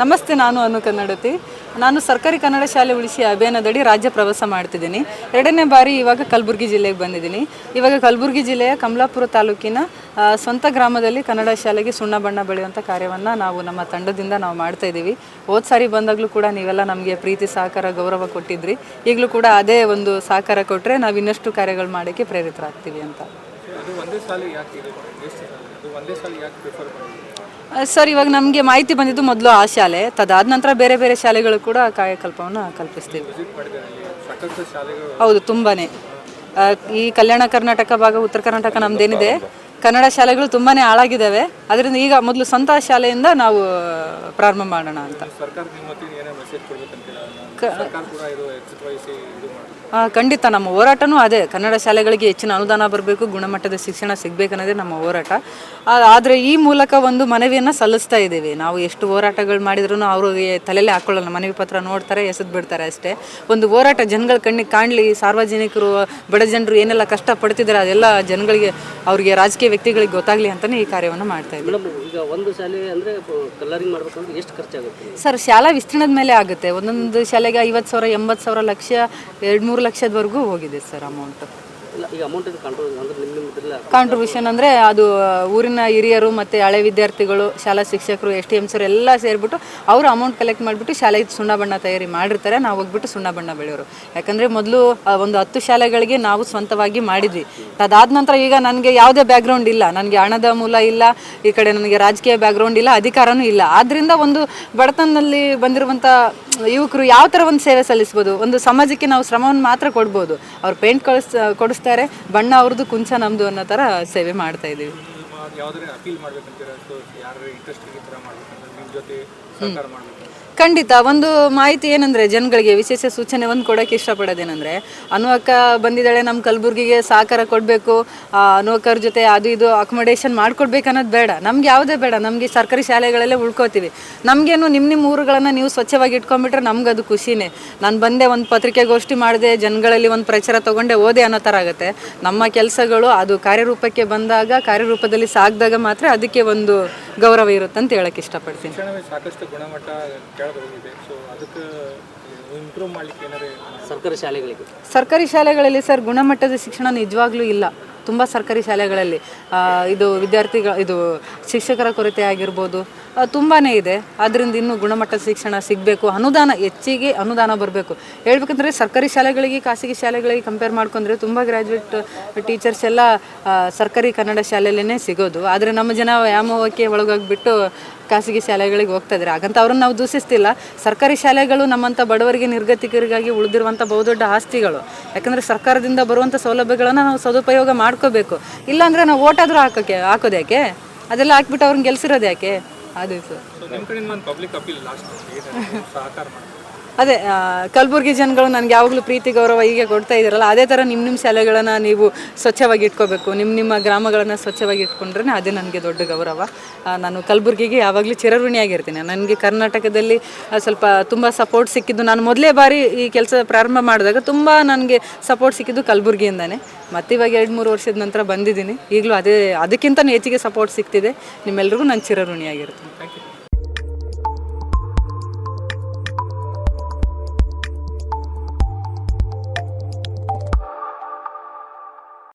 ನಮಸ್ತೆ ನಾನು ಅನು ಕನ್ನಡತಿ. ನಾನು ಸರ್ಕಾರಿ ಕನ್ನಡ ಶಾಲೆ ಉಳಿಸಿ ಅಭಿಯಾನದಡಿ ರಾಜ್ಯ ಪ್ರವಾಸ ಮಾಡ್ತಿದ್ದೀನಿ. ಎರಡನೇ ಬಾರಿ ಇವಾಗ ಕಲಬುರಗಿ ಜಿಲ್ಲೆಗೆ ಬಂದಿದ್ದೀನಿ. ಇವಾಗ ಕಲಬುರಗಿ ಜಿಲ್ಲೆಯ ಕಮಲಾಪುರ ತಾಲೂಕಿನ ಸ್ವಂತ ಗ್ರಾಮದಲ್ಲಿ ಕನ್ನಡ ಶಾಲೆಗೆ ಸುಣ್ಣ ಬಣ್ಣ ಬೆಳೆಯುವಂಥ ಕಾರ್ಯವನ್ನು ನಾವು ನಮ್ಮ ತಂಡದಿಂದ ನಾವು ಮಾಡ್ತಾ ಇದ್ದೀವಿ. ಹೋದ ಸಾರಿ ಬಂದಾಗಲೂ ಕೂಡ ನೀವೆಲ್ಲ ನಮಗೆ ಪ್ರೀತಿ, ಸಹಕಾರ, ಗೌರವ ಕೊಟ್ಟಿದ್ರಿ. ಈಗಲೂ ಕೂಡ ಅದೇ ಒಂದು ಸಹಕಾರ ಕೊಟ್ಟರೆ ನಾವು ಇನ್ನಷ್ಟು ಕಾರ್ಯಗಳು ಮಾಡೋಕ್ಕೆ ಪ್ರೇರಿತರಾಗ್ತೀವಿ ಅಂತ. ಸರ್ ಇವಾಗ ನಮಗೆ ಮಾಹಿತಿ ಬಂದಿದ್ದು ಮೊದಲು ಆ ಶಾಲೆ. ತದಾದ ನಂತರ ಬೇರೆ ಬೇರೆ ಶಾಲೆಗಳು ಕೂಡ ಕಾಯಕಲ್ಪವನ್ನು ಕಲ್ಪಿಸ್ತೀವಿ. ಹೌದು ತುಂಬಾನೇ. ಈ ಕಲ್ಯಾಣ ಕರ್ನಾಟಕ ಭಾಗ ಉತ್ತರ ಕರ್ನಾಟಕ ನಮ್ದೇನಿದೆ. ಕನ್ನಡ ಶಾಲೆಗಳು ತುಂಬಾನೇ ಹಾಳಾಗಿದ್ದಾವೆ. ಅದರಿಂದ ಈಗ ಮೊದಲು ಸ್ವಂತ ಶಾಲೆಯಿಂದ ನಾವು ಪ್ರಾರಂಭ ಮಾಡೋಣ ಅಂತ. ಖಂಡಿತ ನಮ್ಮ ಹೋರಾಟನೂ ಅದೇ. ಕನ್ನಡ ಶಾಲೆಗಳಿಗೆ ಹೆಚ್ಚಿನ ಅನುದಾನ ಬರಬೇಕು ಗುಣಮಟ್ಟದ ಶಿಕ್ಷಣ ಸಿಗಬೇಕನ್ನೋದೇ ನಮ್ಮ ಹೋರಾಟ. ಆದರೆ ಈ ಮೂಲಕ ಒಂದು ಮನವಿಯನ್ನು ಸಲ್ಲಿಸ್ತಾ ಇದ್ದೀವಿ. ನಾವು ಎಷ್ಟು ಹೋರಾಟಗಳು ಮಾಡಿದ್ರು ಅವ್ರಿಗೆ ತಲೆಯಲ್ಲೇ ಹಾಕ್ಕೊಳ್ಳಲ್ಲ ಮನವಿ ಪತ್ರ ನೋಡ್ತಾರೆ ಎಸೆದು ಬಿಡ್ತಾರೆ ಅಷ್ಟೇ. ಒಂದು ಹೋರಾಟ ಜನಗಳ ಕಣ್ಣಿಗೆ ಕಾಣಲಿ. ಸಾರ್ವಜನಿಕರು ಬಡ ಜನರು ಏನೆಲ್ಲ ಕಷ್ಟಪಡ್ತಿದ್ದಾರೆ ಅದೆಲ್ಲ ಜನಗಳಿಗೆ ಅವರಿಗೆ ರಾಜಕೀಯ ವ್ಯಕ್ತಿಗಳಿಗೆ ಗೊತ್ತಾಗಲಿ ಅಂತಲೇ ಈ ಕಾರ್ಯವನ್ನು ಮಾಡ್ತಾ ಇದ್ದೀವಿ. ಸರ್ ಶಾಲಾ ವಿಸ್ತೀರ್ಣದ ಮೇಲೆ ಆಗುತ್ತೆ. ಒಂದೊಂದು ಶಾಲೆಗೆ ಐವತ್ತು ಸಾವಿರ ಎಂಬತ್ತು ಸಾವಿರ ಲಕ್ಷ ಎರಡು ಮೂರು ಲಕ್ಷದವರೆಗೂ ಹೋಗಿದೆ ಸರ್ ಅಮೌಂಟ್ ಕಾಂಟ್ರಿಬ್ಯೂಷನ್ ಅಂದರೆ ಅದು ಊರಿನ ಹಿರಿಯರು ಮತ್ತು ಹಳೆ ವಿದ್ಯಾರ್ಥಿಗಳು, ಶಾಲಾ ಶಿಕ್ಷಕರು ಎಸ್ ಟಿ ಎಂ ಸರ್ ಎಲ್ಲ ಸೇರಿಬಿಟ್ಟು ಅವರು ಅಮೌಂಟ್ ಕಲೆಕ್ಟ್ ಮಾಡಿಬಿಟ್ಟು ಶಾಲೆ ಸುಣ್ಣ ಬಣ್ಣ ತಯಾರಿ ಮಾಡಿರ್ತಾರೆ. ನಾವು ಹೋಗ್ಬಿಟ್ಟು ಸುಣ್ಣ ಬಣ್ಣ ಬೆಳೆಯೋರು. ಯಾಕಂದರೆ ಮೊದಲು ಒಂದು ಹತ್ತು ಶಾಲೆಗಳಿಗೆ ನಾವು ಸ್ವಂತವಾಗಿ ಮಾಡಿದ್ವಿ. ಅದಾದ ನಂತರ ಈಗ ನನಗೆ ಯಾವುದೇ ಬ್ಯಾಕ್ಗ್ರೌಂಡ್ ಇಲ್ಲ. ನನಗೆ ಹಣದ ಮೂಲ ಇಲ್ಲ, ಈ ಕಡೆ ನನಗೆ ರಾಜಕೀಯ ಬ್ಯಾಕ್ಗ್ರೌಂಡ್ ಇಲ್ಲ, ಅಧಿಕಾರನೂ ಇಲ್ಲ. ಆದ್ದರಿಂದ ಒಂದು ಬಡತನದಲ್ಲಿ ಬಂದಿರುವಂಥ ಯುವಕರು ಯಾವ ಥರ ಒಂದು ಸೇವೆ ಸಲ್ಲಿಸ್ಬೋದು? ಒಂದು ಸಮಾಜಕ್ಕೆ ನಾವು ಶ್ರಮವನ್ನು ಮಾತ್ರ ಕೊಡ್ಬೋದು. ಅವ್ರು ಪೇಂಟ್ ಕಳಿಸ್, ಕೊಡಿಸ್ತಾರೆ. ಬಣ್ಣ ಅವ್ರದ್ದು ಕುಂಚ ನಮ್ದು ಅನ್ನೋ ಥರ ಸೇವೆ ಮಾಡ್ತಾ ಇದ್ದೀವಿ. ನಿಮ್ಮ ಯಾವುದೇ ಅಪೀಲ್ ಮಾಡ್ಬೇಕಂತೀರ ಸೊ ಯಾರು ಇಂಟ್ರೆಸ್ಟ್ ಈ ಥರ ಮಾಡ್ಬೇಕಂದ್ರೆ ನಿಮ್ಮ ಜೊತೆ ಸರ್ಕಾರ ಮಾಡಬೇಕು. ಖಂಡಿತ. ಒಂದು ಮಾಹಿತಿ ಏನಂದರೆ ಜನಗಳಿಗೆ ವಿಶೇಷ ಸೂಚನೆ ಒಂದು ಕೊಡಕ್ಕೆ ಇಷ್ಟಪಡೋದೇನೆಂದರೆ ಅನ್ವಕ್ಕ ಬಂದಿದ್ದಾಳೆ ನಮ್ಮ ಕಲಬುರ್ಗಿಗೆ ಸಹಕಾರ ಕೊಡಬೇಕು. ಅನ್ವಕ್ಕರ ಜೊತೆ ಅದು ಇದು ಅಕೊಮಡೇಷನ್ ಮಾಡ್ಕೊಡ್ಬೇಕು ಅನ್ನೋದು ಬೇಡ. ನಮ್ಗೆ ಯಾವುದೇ ಬೇಡ. ನಮಗೆ ಸರ್ಕಾರಿ ಶಾಲೆಗಳಲ್ಲೇ ಉಳ್ಕೋತೀವಿ. ನಮಗೇನು ನಿಮ್ಮ ನಿಮ್ಮ ಊರುಗಳನ್ನು ನೀವು ಸ್ವಚ್ಛವಾಗಿ ಇಟ್ಕೊಂಡ್ಬಿಟ್ರೆ ನಮ್ಗೆ ಅದು ಖುಷಿನೇ. ನಾನು ಬಂದೆ ಒಂದು ಪತ್ರಿಕೆಗೋಷ್ಠಿ ಮಾಡಿದೆ ಜನಗಳಲ್ಲಿ ಒಂದು ಪ್ರಚಾರ ತೊಗೊಂಡೆ ಓದೆ ಅನ್ನೋ ಥರ ಆಗುತ್ತೆ. ನಮ್ಮ ಕೆಲಸಗಳು ಅದು ಕಾರ್ಯರೂಪಕ್ಕೆ ಬಂದಾಗ ಕಾರ್ಯರೂಪದಲ್ಲಿ ಸಾಗಿದಾಗ ಮಾತ್ರ ಅದಕ್ಕೆ ಒಂದು ಗೌರವ ಇರುತ್ತೆ ಅಂತ ಹೇಳಕ್ಕೆ ಇಷ್ಟಪಡ್ತೀನಿ. ಶಿಕ್ಷಣವೇ ಸಾಕಷ್ಟು ಗುಣಮಟ್ಟ ಕೆಳಗೆ ಸೊ ಅದಕ್ಕೆ ಇಂಪ್ರೂವ್ ಮಾಡ್ಲಿಕ್ಕೆ ಏನಾರೇ ಸರ್ಕಾರಿ ಶಾಲೆಗಳಿಗೆ. ಸರ್ಕಾರಿ ಶಾಲೆಗಳಲ್ಲಿ ಸರ್ ಗುಣಮಟ್ಟದ ಶಿಕ್ಷಣ ನಿಜವಾಗ್ಲೂ ಇಲ್ಲ. ತುಂಬ ಸರ್ಕಾರಿ ಶಾಲೆಗಳಲ್ಲಿ ಇದು ವಿದ್ಯಾರ್ಥಿಗಳ, ಇದು ಶಿಕ್ಷಕರ ಕೊರತೆ ಆಗಿರ್ಬೋದು ತುಂಬಾ ಇದೆ. ಅದರಿಂದ ಇನ್ನೂ ಗುಣಮಟ್ಟದ ಶಿಕ್ಷಣ ಸಿಗಬೇಕು. ಅನುದಾನ, ಹೆಚ್ಚಿಗೆ ಅನುದಾನ ಬರಬೇಕು. ಹೇಳ್ಬೇಕಂದ್ರೆ ಸರ್ಕಾರಿ ಶಾಲೆಗಳಿಗೆ, ಖಾಸಗಿ ಶಾಲೆಗಳಿಗೆ ಕಂಪೇರ್ ಮಾಡ್ಕೊಂಡ್ರೆ ತುಂಬ ಗ್ರ್ಯಾಜುಯೇಟ್ ಟೀಚರ್ಸ್ ಎಲ್ಲ ಸರ್ಕಾರಿ ಕನ್ನಡ ಶಾಲೆಯಲ್ಲೇ ಸಿಗೋದು. ಆದರೆ ನಮ್ಮ ಜನ ವ್ಯಾಮೋಹಕ್ಕೆ ಒಳಗೋಗ್ಬಿಟ್ಟು ಖಾಸಗಿ ಶಾಲೆಗಳಿಗೆ ಹೋಗ್ತಾ ಇದ್ದಾರೆ ಹಾಗಂತ ಅವ್ರನ್ನ ನಾವು ದೂಷಿಸ್ತಿಲ್ಲ. ಸರ್ಕಾರಿ ಶಾಲೆಗಳು ನಮ್ಮಂಥ ಬಡವರಿಗೆ, ನಿರ್ಗತಿಕರಿಗಾಗಿ ಉಳಿದಿರುವಂಥ ಬಹುದೊಡ್ಡ ಆಸ್ತಿಗಳು. ಯಾಕಂದರೆ ಸರ್ಕಾರದಿಂದ ಬರುವಂಥ ಸೌಲಭ್ಯಗಳನ್ನು ನಾವು ಸದುಪಯೋಗ ಮಾಡ್ಕೋಬೇಕು. ಇಲ್ಲಾಂದರೆ ನಾವು ಓಟಾದರೂ ಹಾಕೋಕೆ, ಹಾಕೋದು ಯಾಕೆ? ಅದೆಲ್ಲ ಹಾಕ್ಬಿಟ್ಟು ಅವ್ರನ್ನ ಗೆಲ್ಸಿರೋದು ಯಾಕೆ? ಅದೇ ಸರ್ ಅದೇ ಕಲಬುರಗಿ ಜನಗಳು ನನಗೆ ಯಾವಾಗಲೂ ಪ್ರೀತಿ, ಗೌರವ ಹೀಗೆ ಕೊಡ್ತಾ ಇದ್ದೀರಲ್ಲ, ಅದೇ ಥರ ನಿಮ್ಮ ನಿಮ್ಮ ಶಾಲೆಗಳನ್ನು ನೀವು ಸ್ವಚ್ಛವಾಗಿ ಇಟ್ಕೋಬೇಕು. ನಿಮ್ಮ ನಿಮ್ಮ ಗ್ರಾಮಗಳನ್ನು ಸ್ವಚ್ಛವಾಗಿ ಇಟ್ಕೊಂಡ್ರೆ ಅದೇ ನನಗೆ ದೊಡ್ಡ ಗೌರವ. ನಾನು ಕಲಬುರ್ಗಿಗೆ ಯಾವಾಗಲೂ ಚಿರಋಣಿಯಾಗಿರ್ತೀನಿ. ನನಗೆ ಕರ್ನಾಟಕದಲ್ಲಿ ಸ್ವಲ್ಪ ತುಂಬ ಸಪೋರ್ಟ್ ಸಿಕ್ಕಿದ್ದು ನಾನು ಮೊದಲೇ ಬಾರಿ ಈ ಕೆಲಸ ಪ್ರಾರಂಭ ಮಾಡಿದಾಗ ತುಂಬ ನನಗೆ ಸಪೋರ್ಟ್ ಸಿಕ್ಕಿದ್ದು ಕಲಬುರ್ಗಿಯಿಂದನೇ. ಮತ್ತು ಇವಾಗ ಎರಡು ಮೂರು ವರ್ಷದ ನಂತರ ಬಂದಿದ್ದೀನಿ. ಈಗಲೂ ಅದೇ ಅದಕ್ಕಿಂತ ಹೆಚ್ಚಿಗೆ ಸಪೋರ್ಟ್ ಸಿಗ್ತಿದೆ ನಿಮ್ಮೆಲ್ರಿಗೂ ನಾನು ಚಿರಋಣಿಯಾಗಿರ್ತೀನಿ.